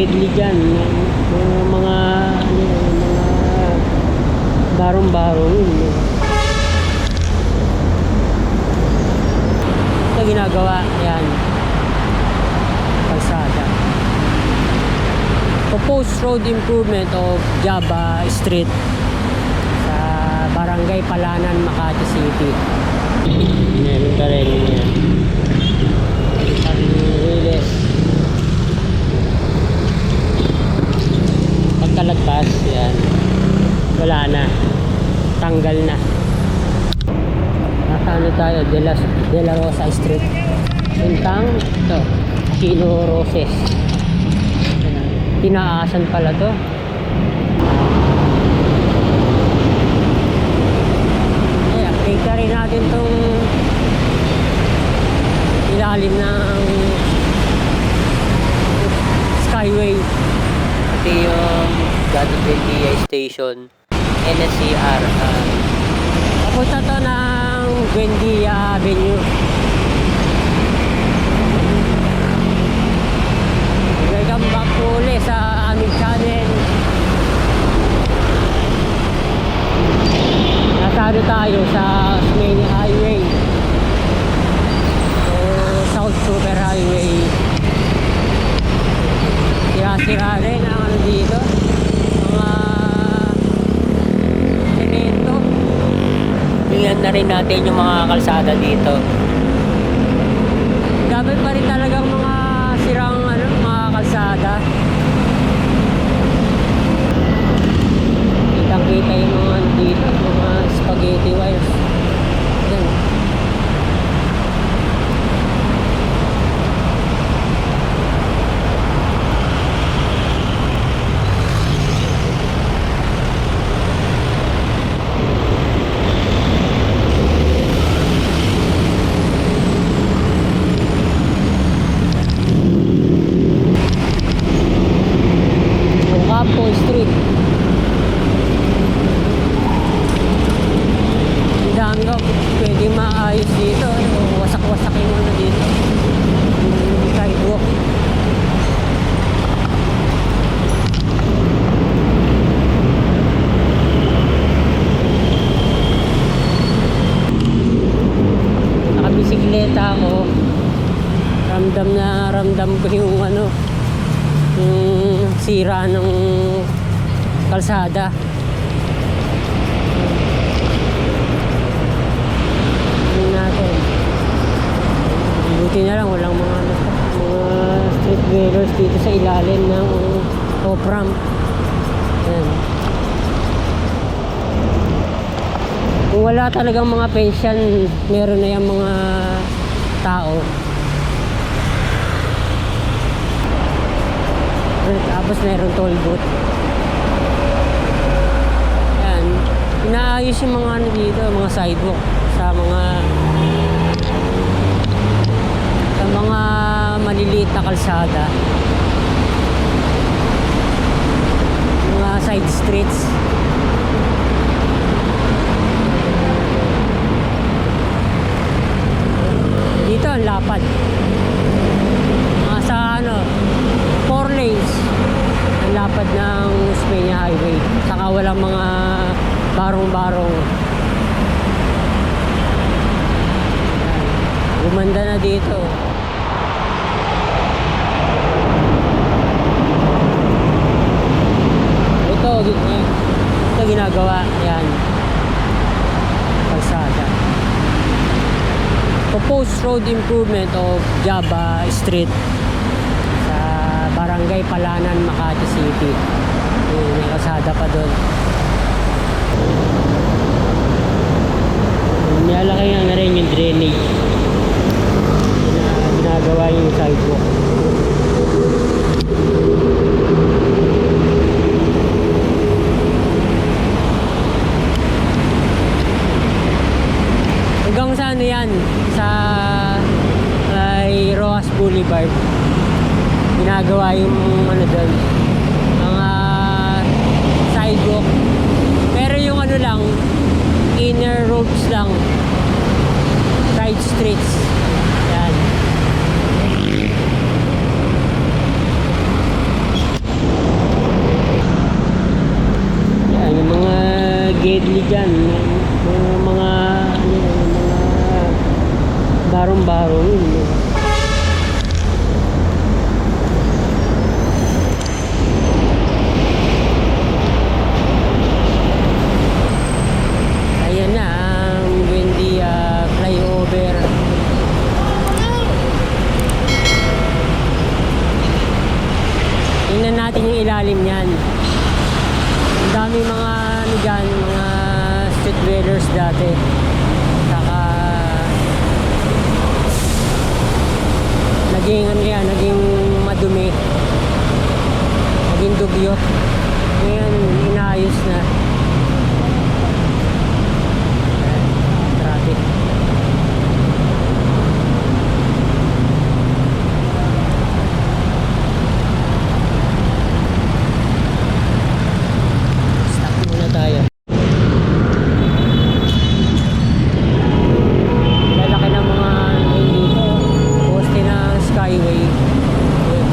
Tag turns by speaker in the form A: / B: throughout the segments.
A: deadly dyan. Yung mga, ano, mga barong-barong. yun. Ito ginagawa, yan. Kalsada. Proposed road improvement of Java Street sa Barangay Palanan, Makati City. Meron ka rin yan. Pagkalagpas, yan. Wala na. Tanggal na. Nasa ano tayo? De La, De La Rosa Street. Puntang, ito. Chino Roses. Tinaasan pala to. Ay, update natin tong ilalim ng Skyway.
B: Ito Godville DI Station, NSCR. ah,
A: Papunta to ng Buendia Avenue. Welcome back po ulit sa aming channel. Nasa ano tayo sa Osmeña Highway. O South Super Highway. Sira-sira rin ang ano dito. Mga semento.
B: Tingnan na rin natin yung mga kalsada dito.
A: Dapat pa rin talagang mga sirang ano, mga kalsada. Kitang kita yung mga dito, mga spaghetti wires. Yan. Yung Campo Street. Ang dami ko pwede maayos dito. ano, Wasak-wasak yung ano dito. Yung sidewalk. Nakabisikleta ako. Ramdam na ramdam ko yung ano, yung sira ng kalsada. Tingnan natin. Buti na lang walang mga ano, mga street dwellers dito sa ilalim ng off-ramp. Yan. Kung wala talagang mga pension, meron na yung mga tao. Tapos meron toll booth. Yan. Inaayos yung mga ano dito, mga sidewalk sa mga sa mga maliliit na kalsada. Mga side streets. Dito ang lapad. Mga sa ano, four lanes lapad ng Osmeña Highway. Saka walang mga barong-barong. Gumanda na dito. Ito, gi- ito ginagawa. Yan. Kalsada. Proposed road improvement of Java Street Barangay Palanan, Makati City. Yung may kasada pa doon. Nilalaki nga na rin yung drainage. Gina- Ginagawa yung sidewalk. Hanggang sa ano yan? Sa ay Rojas Boulevard. Ginagawa yung ano doon. Mga sidewalk. Pero yung ano lang, inner roads lang. Side streets. Yan. natin yung ilalim niyan. Daming mga ano mga street dwellers dati. Saka naging ano yan, naging madumi. Naging dugyot. Ngayon, inaayos na. Ayan, Traffic. Stop muna tayo. Lalaki ng mga ano dito. Poste ng Skyway. Ayun.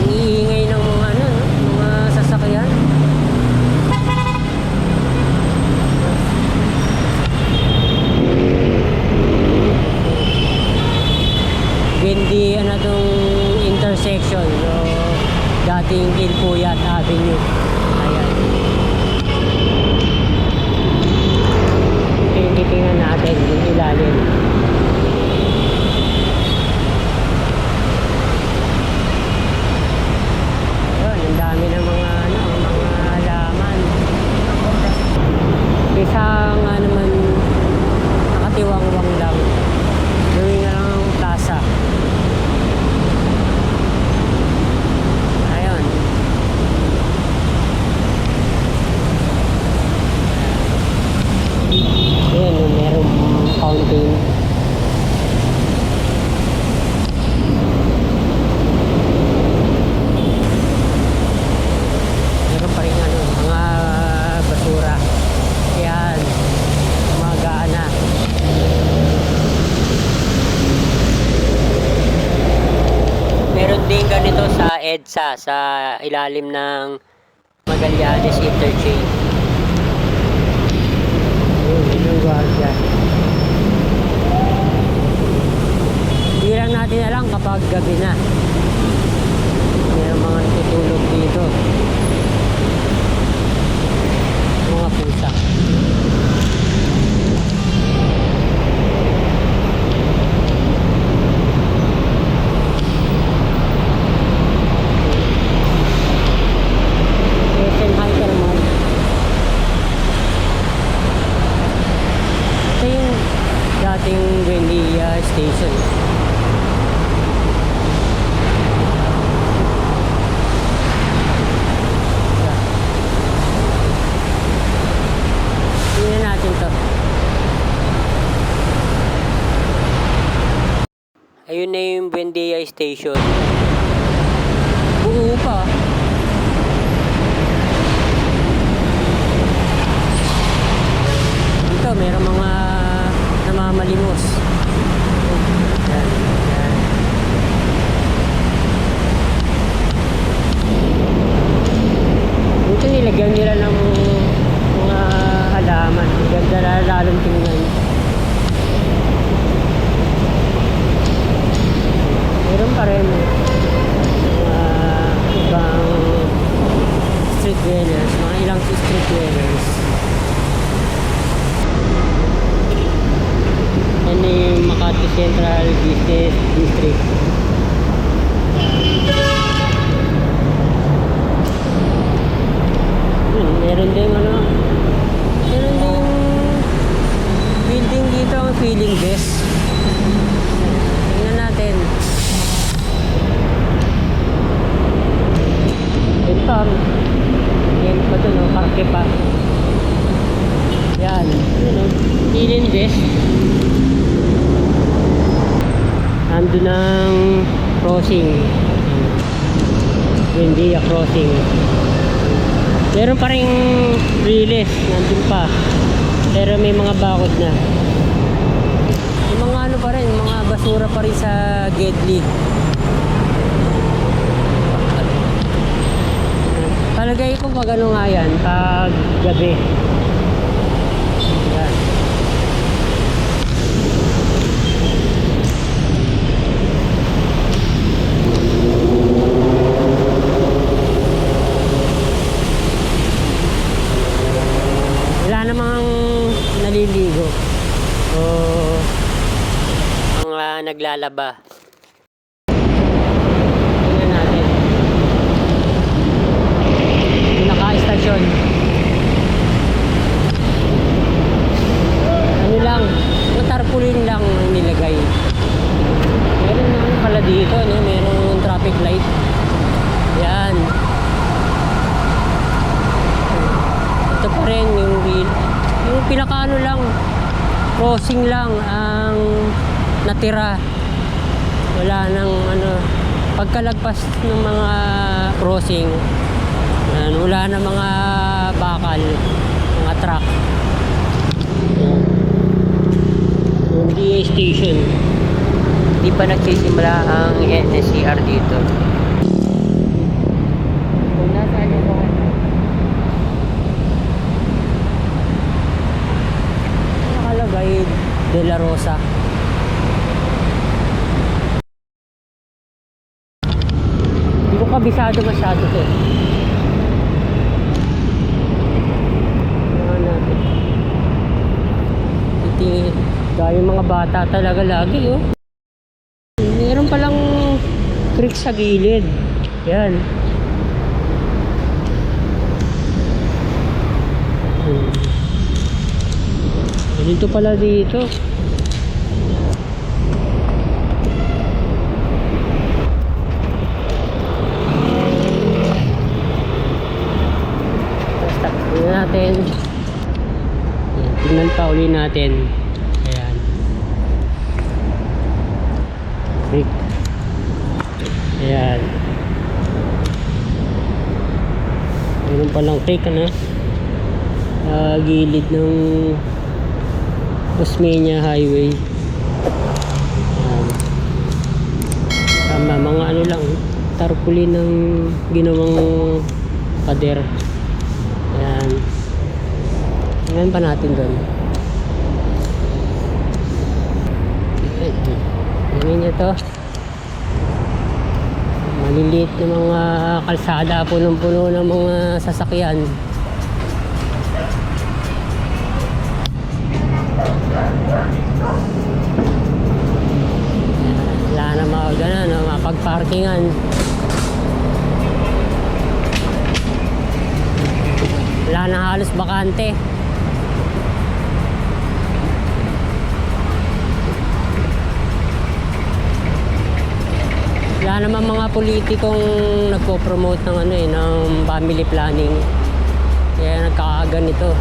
A: Ang iingay ng mga ano, no? mga sasakyan. Hindi ano tong intersection so dating Ilpuyat Avenue ayan titingnan natin yung ilalim yun ang dami ng mga ano mga halaman isa nga naman nakatiwangwang lang gawin nga lang ang plaza Ayun. Ayan, yung merong fountain. Meron pa rin ano, mga basura. Ayan. Gumagana.
B: Meron din ganito sa Sa ilalim ng Magallanes Interchange.
A: Hindi lang natin alam kapag gabi na. Mayroong mga natutulog dito. Mga pusa. Quezon Hypermall. Ito yung dating Buendia Station. Tingnan natin to.
B: Ayun na yung Buendia Station.
A: Buo pa. Dito, meron mga namamalimos. Yan, yan. Nilagyan nila ng mga halaman. Ang Ganda na lalong tingnan. Meron pa rin mga ibang street dwellers, mga ilang street dwellers. Ano yung Makati Central Business District. Yun, meron din ano, meron din building dito ang feeling best. Tingnan natin. Yun pa. Yan pa dun, oh, parke pa. Yan. Yun, oh. Feeling best. Nandun ang crossing. Buendia crossing. Meron pa rin riles. Nandun pa. Pero may mga bakod na. Pa rin, mga basura pa rin sa Gedli. Palagay ko pag ano nga yan, pag gabi. Yan. Wala namang naliligo. O
B: mga naglalaba.
A: Tingnan natin. Yung Naka-stasyon. Ano lang, tarpaulin lang ang nilagay. Meron naman pala dito, no? Merong traffic light. Yan. Ito pa rin yung. Yung pinakaano lang, crossing lang ang natira wala nang ano pagkalagpas ng mga crossing yan, wala na mga bakal mga truck Yan. station
B: Hindi pa nagsisimula ang NSCR dito.
A: kung nasaan yung mga De La Rosa hindi ko kabisado masyado to. Tingnan natin. Titingin. Dahil mga bata talaga lagi oh. Meron palang creek sa gilid. Yan. Hmm. Ganito pala dito. Basta, tingnan natin. Yan, tingnan pa uli natin. Ayan. Creek. Ayan. Meron palang creek, ano? Sa gilid ng Osmeña Highway. Ayan. Tama, mga ano lang, tarpaulin ng ginawang pader. Tingnan pa natin doon. Tingnan nyo to. Maliliit na mga kalsada, punong-puno ng mga sasakyan. Wala na mga ganun, no? mapagparkingan. Wala na halos bakante. Wala naman mga politikong nagpo-promote ng ano eh, ng family planning. Kaya nagkakaganito.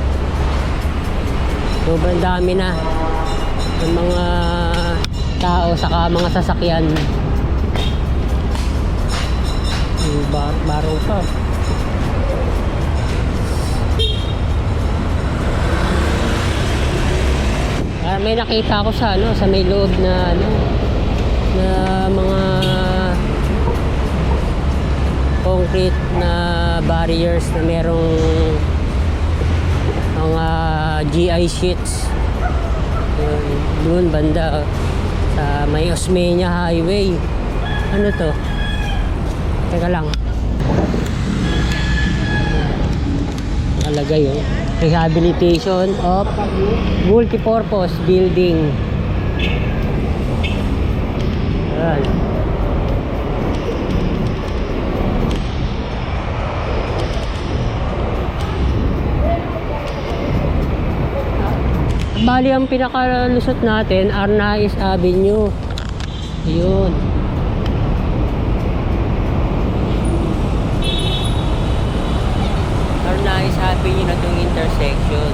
A: Sobrang dami na ng mga tao saka mga sasakyan. Bar baro pa. Ah, may nakita ako sa ano, sa may loob na ano, na mga concrete na barriers na merong mga GI sheets. Doon banda sa may Osmeña Highway. Ano to? Teka lang. Nakalagay oh. Rehabilitation of multipurpose building. Ayan. Bali, ang pinakalusot natin, Arnaiz Avenue. Yun.
B: Arnaiz Avenue na itong intersection.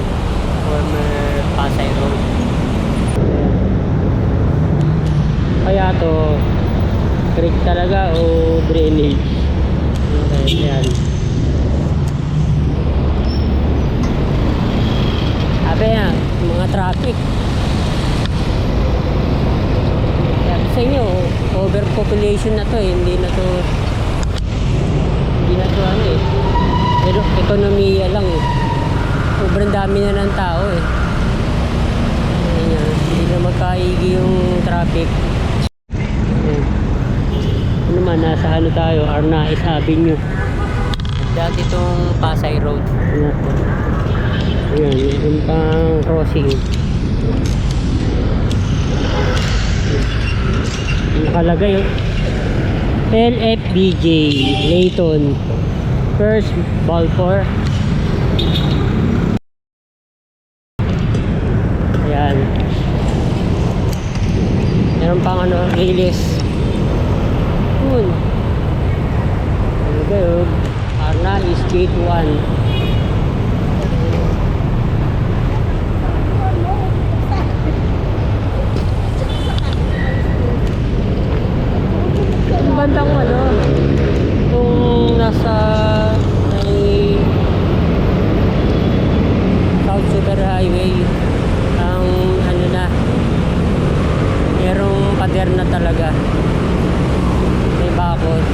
B: Former Pasay Road.
A: Kaya to, creek talaga o drainage. Okay, yan. Nga, mga traffic. Kaya sa inyo, overpopulation na to eh. Hindi na to, hindi na to ano eh. Pero ekonomiya lang eh. Sobrang dami na ng tao eh. Ayan, hindi na magkaigi yung traffic. Ayan. Ano naman, nasa ano tayo, Arnaiz Avenue.
B: Dati itong Pasay Road.
A: Po? Ayan, yung pang crossing. Nakalagay oh. LFBJ Layton First Balfour. Ayan. Meron pang ano, release Yun. Nakalagay oh. Arnalis Gate 1 Yung bandang ano, kung nasa may South Super Highway, ang ano na, merong pader na talaga. May bakod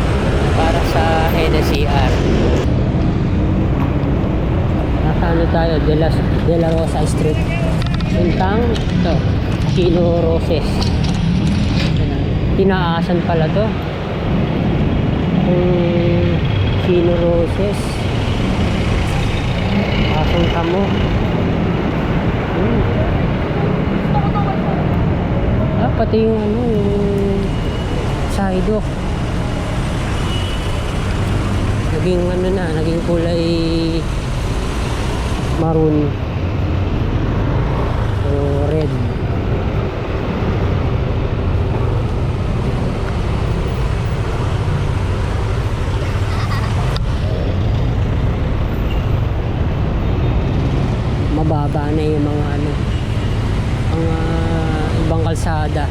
A: para sa NSCR. Nasa ano tayo, De La, De La Rosa Street. Puntang, ito, Chino Roses. Tinaasan pala to. Kung Chino Roses. Asong kamo. Hmm. Ah, pati yung ano, yung sidewalk. Naging ano na, naging kulay maroon. O red. mababa na yung mga ano mga ibang kalsada